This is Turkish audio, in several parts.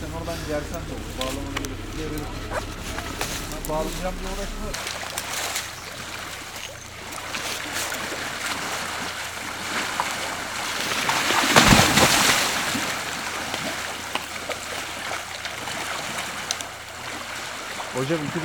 Zaten oradan gersen de olur. Bağlamanı böyle tutuyor. Bağlayacağım diye uğraşma. Hocam iki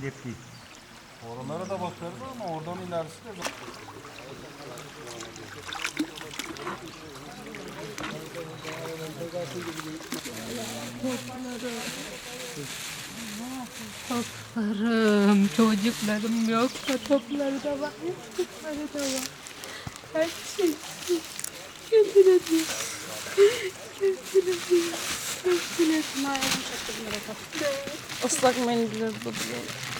de al. Oralara da bakarız ama oradan ilerisi de Toplarım, çocuklarım yoksa topları da var, çocukları da var. Her şey kendine diyor. Kendine diyor. Kendine diyor. Islak mendiller de duruyor.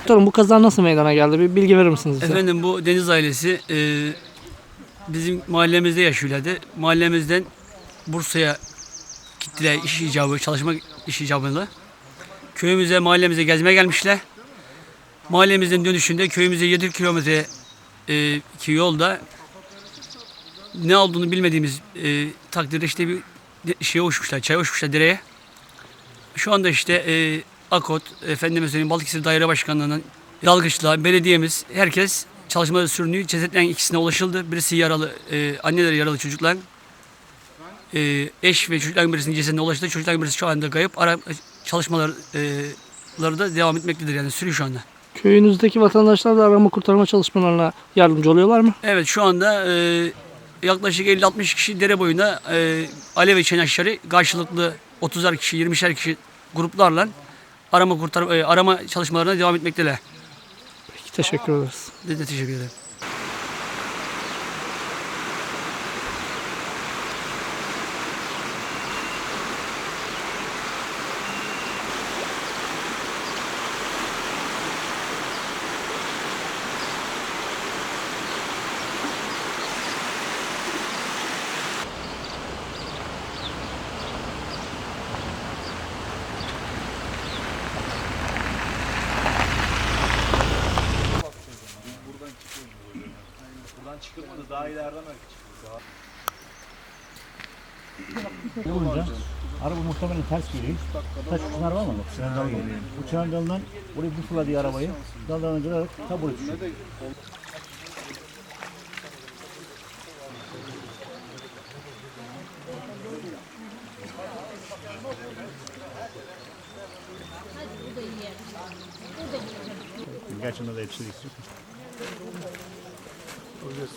Doktorum bu kaza nasıl meydana geldi? Bir bilgi verir misiniz bize? Efendim bu Deniz ailesi e, bizim mahallemizde yaşıyorlardı. Mahallemizden Bursa'ya gittiler iş icabı, çalışma iş icabıyla. Köyümüze, mahallemize gezmeye gelmişler. Mahallemizden dönüşünde köyümüze 7 kilometre e, ki yolda ne olduğunu bilmediğimiz e, takdirde işte bir şeye uçmuşlar, çaya uçmuşlar dereye. Şu anda işte e, AKOT, efendime söyleyeyim Balıkesir Daire Başkanlığı'nın Yalgıçlar, belediyemiz, herkes çalışmaları sürünüyor. Cesetlerin ikisine ulaşıldı. Birisi yaralı, e, anneleri yaralı çocuklar. E, eş ve çocukların birisinin cesedine ulaştı. Çocukların birisi şu anda kayıp. Ara, çalışmaları e, ları da devam etmektedir yani sürüyor şu anda. Köyünüzdeki vatandaşlar da arama kurtarma çalışmalarına yardımcı oluyorlar mı? Evet şu anda e, yaklaşık 50-60 kişi dere boyunda e, alev ve çenaşları karşılıklı 30'ar kişi, 20'şer kişi gruplarla arama kurtar e, arama çalışmalarına devam etmekteler. Peki teşekkür ederiz. Biz de teşekkür ederim. Buradan çıkılmadı. Daha ileriden belki çıkılır. olunca araba muhtemelen ters geliyor. Taş çınar var mı? Çınar dal geliyor. Bu çınar dalından buraya bu fırladığı arabayı daldan kırarak ta buraya düşüyor. au lieu.